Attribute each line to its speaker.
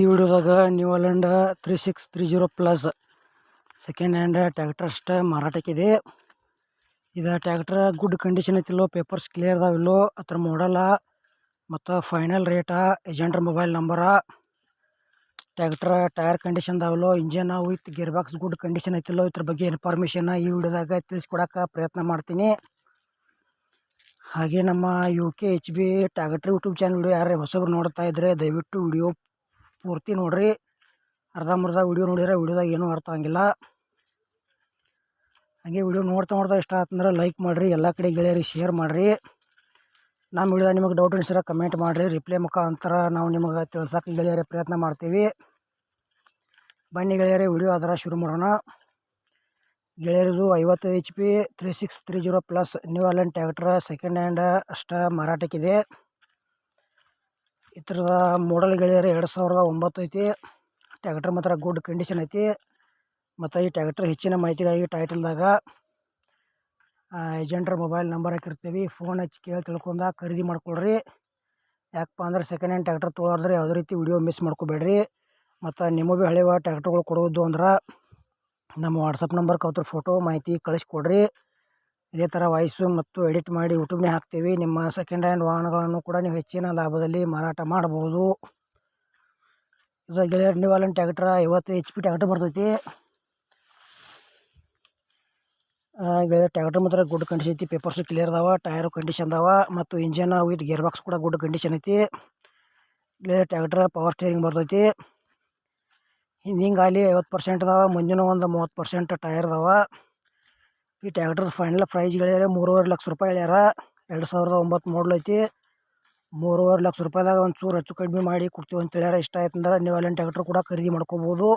Speaker 1: ಈ ವಿಡಿಯೋದಾಗ New Holland three six three zero plus second hand tractor ಅಷ್ಟೇ ಮಾರಾಟಕ್ಕಿದೆ. ಇದು ಟ್ಯಾಕ್ಟರ್ ಗುಡ್ ಕಂಡೀಷನ್ ಐತಿಲ್ಲೋ ಪೇಪರ್ಸ್ ಕ್ಲಿಯರ್ ಅದಾವಿಲ್ಲೋ, ಅದ್ರ ಮಾಡಲ ಮತ್ತು final rate ಏಜೆಂಟ್ರ mobile number tractor tyre condition ಅದಾವಲ್ಲೋ engine with gear box good condition ಐತಿಲ್ಲೋ, ಇದ್ರ ಬಗ್ಗೆ ಇನ್ಫಾರ್ಮೇಷನ್ ಈ ವಿಡಿಯೋದಾಗ ತಿಳಿಸ್ಕೊಡಕ್ಕೆ ಪ್ರಯತ್ನ ಮಾಡ್ತೀನಿ. ಹಾಗೆ ನಮ್ಮ U K H B tractor YouTube channel ಯಾರೇ ಹೊಸಬ್ರು ನೋಡ್ತಾ ಇದ್ರೆ ದಯವಿಟ್ಟು ವಿಡಿಯೋ ಪೂರ್ತಿ ನೋಡ್ರಿ. ಅರ್ಧಂಬರ್ಧ ವಿಡಿಯೋ ನೋಡಿದ್ರೆ ವಿಡಿಯೋದಾಗ ಏನೂ ಅರ್ಥ ಆಗಿಲ್ಲ ಹಾಗೆ ವಿಡಿಯೋ ನೋಡ್ತಾ ನೋಡ್ತಾ ಇಷ್ಟ ಆತಂದ್ರೆ ಲೈಕ್ ಮಾಡಿರಿ, ಎಲ್ಲ ಕಡೆ ಗೆಳೆಯರಿಗೆ ಶೇರ್ ಮಾಡಿರಿ. ನಮ್ಮ ವಿಡಿಯೋದಾಗ ನಿಮಗೆ ಡೌಟ್ ಅನಿಸಿದ್ರೆ ಕಮೆಂಟ್ ಮಾಡಿರಿ. ರಿಪ್ಲೈ ಮುಖಾಂತರ ನಾವು ನಿಮಗೆ ತಿಳ್ಸೋಕೆ ಗೆಳೆಯರಿ ಪ್ರಯತ್ನ ಮಾಡ್ತೀವಿ. ಬನ್ನಿ ಗೆಳೆಯರೇ ವಿಡಿಯೋ ಅದರ ಶುರು ಮಾಡೋಣ. ಗೆಳೆಯರದು ಐವತ್ತು H P three six three zero plus New Holland tractor second hand ಅಷ್ಟ ಮಾರಾಟಕ್ಕಿದೆ. ಇದ್ರದ ಮಾಡಲ್ ಗೆಳೆಯರು, ಎರಡು ಸಾವಿರದ ಒಂಬತ್ತು ಐತಿ. ಟ್ಯಾಕ್ಟ್ರ್ ಮಾತ್ರ ಗುಡ್ ಕಂಡೀಷನ್ ಐತಿ. ಮತ್ತು ಈ ಟ್ಯಾಕ್ಟ್ರ್ ಹೆಚ್ಚಿನ ಮಾಹಿತಿಗಾಗಿ ಟೈಟಲ್ದಾಗ ಏಜೆಂಟ್ರ ಮೊಬೈಲ್ ನಂಬರ್ ಹಾಕಿರ್ತೀವಿ. ಫೋನ್ ಹಚ್ಚಿ ಕೇಳಿ ತಿಳ್ಕೊಂಡ ಖರೀದಿ ಮಾಡ್ಕೊಳ್ರಿ. ಯಾಕಪ್ಪ ಅಂದ್ರೆ ಸೆಕೆಂಡ್ ಹ್ಯಾಂಡ್ ಟ್ಯಾಕ್ಟ್ರ್ ತೊಗೊಳೋದ್ರೆ ಯಾವುದೇ ರೀತಿ ವಿಡಿಯೋ ಮಿಸ್ ಮಾಡ್ಕೋಬೇಡ್ರಿ. ಮತ್ತು ನಿಮಗೆ ಹಳೆಯ ಟ್ಯಾಕ್ಟ್ರುಗಳು ಕೊಡೋದು ಅಂದ್ರೆ ನಮ್ಮ ವಾಟ್ಸಪ್ ನಂಬರ್ ಅವ್ರ ಫೋಟೋ ಮಾಹಿತಿ ಕಳಿಸ್ಕೊಡ್ರಿ. ಇದೇ ಥರ ವಾಯ್ಸು ಮತ್ತು ಎಡಿಟ್ ಮಾಡಿ ಯೂಟ್ಯೂಬ್ನೇ ಹಾಕ್ತೀವಿ. ನಿಮ್ಮ ಸೆಕೆಂಡ್ ಹ್ಯಾಂಡ್ ವಾಹನಗಳನ್ನು ಕೂಡ ನೀವು ಹೆಚ್ಚಿನ ಲಾಭದಲ್ಲಿ ಮಾರಾಟ ಮಾಡ್ಬೋದು. ಇದು ಗೆಳೆಯರ್, ನೀವು ಅಲ್ಲೊಂದು ಟ್ಯಾಕ್ಟ್ರ ಐವತ್ತು ಎಚ್ ಪಿ ಟ್ಯಾಕ್ಟ್ರ್ ಬರ್ತೈತಿ. ಗೆಳೆಯರ್ ಟ್ಯಾಕ್ಟ್ರ್ ಮಾತ್ರ ಗುಡ್ ಕಂಡೀಷನ್ ಐತಿ. ಪೇಪರ್ಸು ಕ್ಲಿಯರ್ ಅದಾವ ಟೈರು ಕಂಡೀಷನ್ ಅದಾವ ಮತ್ತು ಇಂಜನ್ ವಿತ್ ಗೇರ್ ಬಾಕ್ಸ್ ಕೂಡ ಗುಡ್ ಕಂಡೀಷನ್ ಐತಿ. ಗೆಳೆಯರ್ ಟ್ಯಾಕ್ಟ್ರ್ ಪವರ್ ಸ್ಟೇರಿಂಗ್ ಬರ್ತೈತಿ. ಹಿಂದಿಂಗಾಲಿ ಐವತ್ತು ಪರ್ಸೆಂಟ್ ಅದಾವ, ಮುಂದಿನ ಒಂದು ಮೂವತ್ತು ಪರ್ಸೆಂಟ್ ಟೈರ್ ಅದಾವ. ಈ ಟ್ಯಾಕ್ಟ್ರ್ ಫೈನಲ್ ಪ್ರೈಸ್ ಹೇಳ್ಯಾರ ಮೂರುವರೆ ಲಕ್ಷ ರೂಪಾಯಿ ಹೇಳ್ಯಾರ. ಎರಡು ಸಾವಿರದ ಒಂಬತ್ತು ಮಾಡಲ್ ಐತಿ. ಮೂರುವರೆ ಲಕ್ಷ ರೂಪಾಯಿದಾಗ ಒಂಚೂರು ಚೂರು ಹೆಚ್ಚು ಕಡಿಮೆ ಮಾಡಿ ಕೊಡ್ತೀವಿ ಅಂತ ಹೇಳ್ಯಾರ. ಇಷ್ಟ ಆಯ್ತು ಅಂದ್ರೆ ನೀವು ಅಲ್ಲಿನ ಟ್ಯಾಕ್ಟ್ರ್ ಕೂಡ ಖರೀದಿ ಮಾಡ್ಕೋಬೋದು.